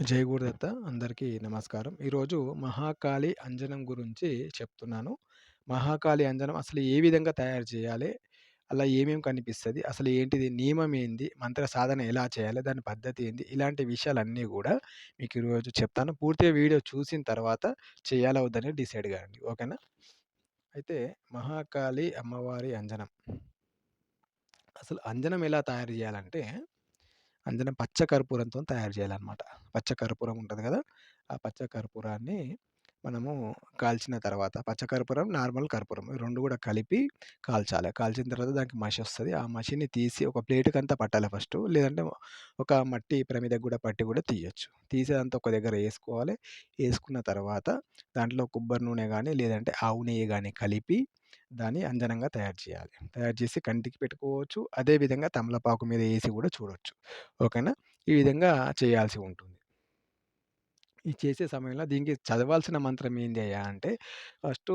జై గురుదత్త అందరికీ నమస్కారం. ఈరోజు మహాకాళి అంజనం గురించి చెప్తున్నాను. మహాకాళి అంజనం అసలు ఏ విధంగా తయారు చేయాలి? అలా ఏమేమి కనిపిస్తుంది అసలు ఏంటిది? నియమం ఏంది? మంత్ర సాధన ఎలా చేయాలి? దాని పద్ధతి ఏంది? ఇలాంటి విషయాలన్నీ కూడా మీకు ఈరోజు చెప్తాను. పూర్తిగా వీడియో చూసిన తర్వాత చేయాలా వద్దా డిసైడ్ కాండి. ఓకేనా? అయితే మహాకాళి అమ్మవారి అంజనం. అసలు అంజనం ఎలా తయారు చేయాలంటే అందులో పచ్చ కర్పూరంతో తయారు చేయాలన్నమాట. పచ్చ కర్పూరం ఉంటుంది కదా! ఆ పచ్చ కర్పూరాన్ని మనము కాల్చిన తర్వాత పచ్చకర్పూరం నార్మల్ కర్పూరం రెండు కూడా కలిపి కాల్చాలి. కాల్చిన తర్వాత దానికి మషి వస్తుంది ఆ మషిని తీసి ఒక ప్లేట్కి అంతా పట్టాలి ఫస్ట్ లేదంటే ఒక మట్టి ప్రమిదకు కూడా పట్టి కూడా తీయొచ్చు. తీసేదంతా ఒక దగ్గర వేసుకోవాలి వేసుకున్న తర్వాత దాంట్లో కొబ్బరి నూనె కానీ లేదంటే ఆవు నెయ్యి కానీ కలిపి దాన్ని అంజనంగా తయారు చేయాలి. తయారు చేసి కంటికి పెట్టుకోవచ్చు. అదే విధంగా తమలపాకు మీద వేసి కూడా చూడవచ్చు ఓకేనా? ఈ విధంగా చేయాల్సి ఉంటుంది. ఈ చేసే సమయంలో దీనికి చదవాల్సిన మంత్రం ఏంది అయ్యా అంటే ఫస్ట్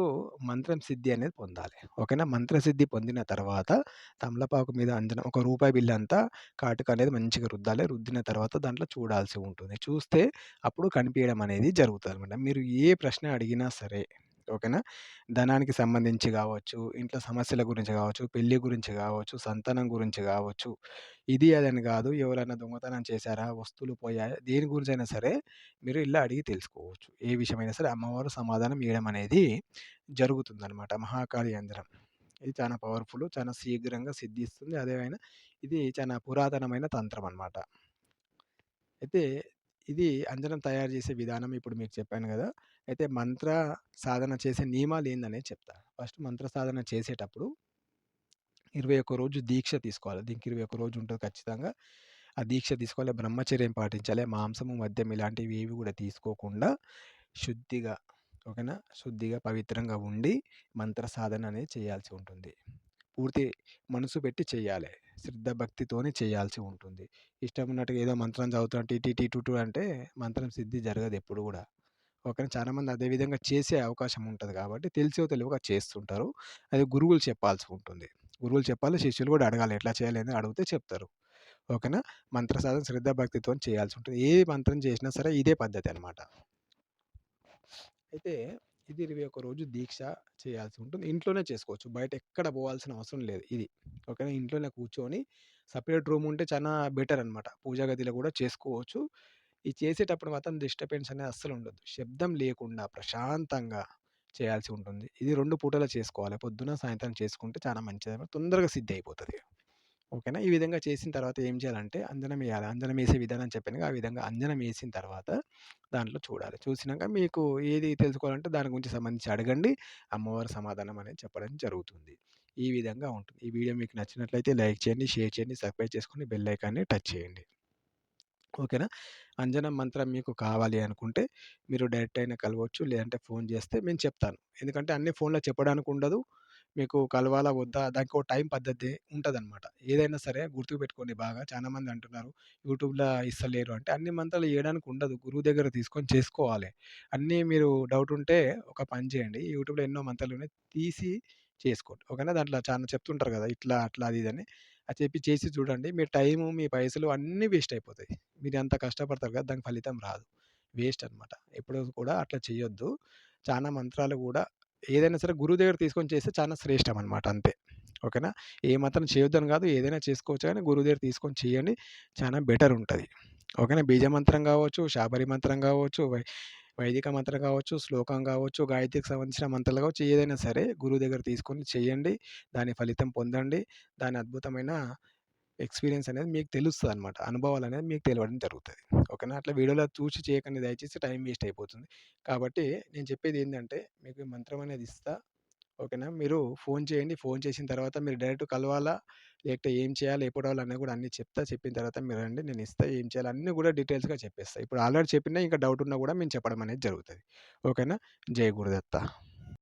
మంత్రం సిద్ధి అనేది పొందాలి. ఓకేనా? మంత్ర సిద్ధి పొందిన తర్వాత తమలపాకు మీద అంజనం ఒక రూపాయి బిల్లు అంతా కాటుక అనేది మంచిగా రుద్దాలి. రుద్దిన తర్వాత దాంట్లో చూడాల్సి ఉంటుంది. చూస్తే అప్పుడు కనిపియడం అనేది జరుగుతుంది అనమాట మీరు ఏ ప్రశ్న అడిగినా సరే ఓకేనా? ధనానికి సంబంధించి కావచ్చు ఇంట్లో సమస్యల గురించి కావచ్చు పెళ్ళి గురించి కావచ్చు సంతానం గురించి కావచ్చు ఇది అదని కాదు ఎవరైనా దొంగతనం చేశారా? వస్తువులు పోయాయా? దేని గురించి అయినా సరే మీరు ఇలా అడిగి తెలుసుకోవచ్చు. ఏ విషయమైనా సరే అమ్మవారు సమాధానం ఇవ్వడం అనేది జరుగుతుందనమాట. మహాకాళి యంత్రం. ఇది చాలా పవర్‌ఫుల్. చాలా శీఘ్రంగా సిద్ధిస్తుంది. అదేమైనా ఇది చాలా పురాతనమైన తంత్రం అనమాట. అయితే ఇది అంజనం తయారు చేసే విధానం ఇప్పుడు మీకు చెప్పాను కదా అయితే మంత్ర సాధన చేసే నియమాలు ఏందనేది చెప్తా. ఫస్ట్ మంత్ర సాధన చేసేటప్పుడు 21 రోజు దీక్ష తీసుకోవాలి. దీనికి 21 రోజు ఉంటుంది ఖచ్చితంగా. ఆ దీక్ష తీసుకోవాలి. బ్రహ్మచర్యం పాటించాలి. మాంసము, మద్యం ఇలాంటివి ఏవి కూడా తీసుకోకుండా శుద్ధిగా ఓకేనా? శుద్ధిగా, పవిత్రంగా ఉండి మంత్ర సాధన అనేది చేయాల్సి ఉంటుంది. పూర్తి మనసు పెట్టి చేయాలి. శ్రద్ధ భక్తితోనే చేయాల్సి ఉంటుంది. ఇష్టం ఉన్నట్టుగా ఏదో మంత్రం చదువుతాం టీ టీ టూ టూ అంటే మంత్రం సిద్ధి జరగదు ఎప్పుడు కూడా ఓకేనా? చాలామంది అదే విధంగా చేసే అవకాశం ఉంటుంది కాబట్టి తెలిసో తెలియకో చేస్తుంటారు. అది గురువులు చెప్పాల్సి ఉంటుంది. గురువులు చెప్పాలి. శిష్యులు కూడా అడగాలి. ఎట్లా చేయాలి అని అడిగితే చెప్తారు. ఓకేనా? మంత్ర సాధన శ్రద్ధ భక్తితో చేయాల్సి ఉంటుంది. ఏ మంత్రం చేసినా సరే ఇదే పద్ధతి అనమాట. అయితే ఇది 21 రోజు దీక్ష చేయాల్సి ఉంటుంది. ఇంట్లోనే చేసుకోవచ్చు. బయట ఎక్కడ పోవాల్సిన అవసరం లేదు ఇది. ఓకేనా? ఇంట్లోనే కూర్చొని సపరేట్ రూమ్ ఉంటే చాలా బెటర్ అనమాట. పూజా గదిలో కూడా చేసుకోవచ్చు. ఇది చేసేటప్పుడు మాత్రం డిస్టర్బెన్స్ అనేది అస్సలు ఉండదు శబ్దం లేకుండా ప్రశాంతంగా చేయాల్సి ఉంటుంది. ఇది రెండు పూటలా చేసుకోవాలి. పొద్దున, సాయంత్రం చేసుకుంటే చాలా మంచిది తొందరగా సిద్ధి అయిపోతుంది ఓకేనా? ఈ విధంగా చేసిన తర్వాత ఏం చేయాలంటే అంజనం వేయాలి అంజనం వేసే విధానం చెప్పాను ఆ విధంగా అంజనం వేసిన తర్వాత దాంట్లో చూడాలి. చూసినాక మీకు ఏది తెలుసుకోవాలంటే దాని గురించి సంబంధించి అడగండి. అమ్మవారి సమాధానం అనేది చెప్పడం జరుగుతుంది. ఈ విధంగా ఉంటుంది. ఈ వీడియో మీకు నచ్చినట్లయితే లైక్ చేయండి, షేర్ చేయండి, సబ్స్క్రైబ్ చేసుకొని బెల్ ఐకాన్‌ని టచ్ చేయండి. ఓకేనా? అంజనం మంత్రం మీకు కావాలి అనుకుంటే మీరు డైరెక్ట్ అయినా కలవచ్చు. లేదంటే ఫోన్ చేస్తే నేను చెప్తాను. ఎందుకంటే అన్ని ఫోన్‌లో చెప్పడానికి ఉండదు. మీకు కలవాలా వద్దా దానికి ఒక టైం పద్ధతి ఉంటదనమాట. ఏదైనా సరే గుర్తుపెట్టుకోండి బాగా. చాలామంది అంటున్నారు యూట్యూబ్‌లో ఇస్తలేరు అంటే అన్ని మంత్రాలు వేయడానికి ఉండదు. గురువు దగ్గర తీసుకొని చేసుకోవాలి. అన్నీ మీరు డౌట్ ఉంటే ఒక పని చేయండి. యూట్యూబ్‌లో ఎన్నో మంత్రాలున్నాయి. తీసి చేసుకోండి. ఓకేనా? దాంట్లో చాలా చెప్తుంటారు కదా! ఇట్లా, అట్లా అది ఇది అని. అది చెప్పి చేసి చూడండి. మీ టైము, మీ పైసలు అన్నీ వేస్ట్ అయిపోతాయి. మీరు అంత కష్టపడతారు కదా! దానికి ఫలితం రాదు. వేస్ట్ అనమాట. ఎప్పుడు కూడా అట్లా చేయొద్దు. చాలా మంత్రాలు కూడా ఏదైనా సరే గురువు దగ్గర తీసుకొని చేస్తే చాలా శ్రేష్టం అనమాట అంతే. ఓకేనా? ఏ మాత్రం చేయొద్దని కాదు. ఏదైనా చేసుకోవచ్చు కానీ గురువు దగ్గర తీసుకొని చేయండి. చాలా బెటర్ ఉంటుంది ఓకేనా? బీజ మంత్రం కావచ్చు, శాబరి మంత్రం కావచ్చు, వై వైదిక మంత్రం కావచ్చు, శ్లోకం కావచ్చు, గాయత్రికి సంబంధించిన మంత్రాలు కావచ్చు, ఏదైనా సరే గురువు దగ్గర తీసుకొని చేయండి. దాని ఫలితం పొందండి. దాని అద్భుతమైన ఎక్స్‌పీరియన్స్ అనేది మీకు తెలుస్తుంది అనమాట అనుభవాలు అనేది మీకు తెలియడం జరుగుతుంది ఓకేనా? అట్లా వీడియోలో చూసి చేయకండి దయచేసి టైం వేస్ట్ అయిపోతుంది. కాబట్టి నేను చెప్పేది ఏంటంటే మీకు మంత్రం అనేది ఇస్తా. ఓకేనా? మీరు ఫోన్ చేయండి. ఫోన్ చేసిన తర్వాత మీరు డైరెక్ట్ కలవాలా? లేకపోతే ఏం చేయాలి? ఎప్పుడు రావాలనేది కూడా అన్నీ చెప్తా. చెప్పిన తర్వాత మీరు రండి. నేను ఇస్తా. ఏం చేయాలి అన్నీ కూడా డీటెయిల్స్‌గా చెప్పేస్తా. ఇప్పుడు ఆల్రెడీ చెప్పినా ఇంకా డౌట్ ఉన్నా కూడా మేము చెప్పడం అనేది జరుగుతుంది ఓకేనా? జయ గురుదత్త.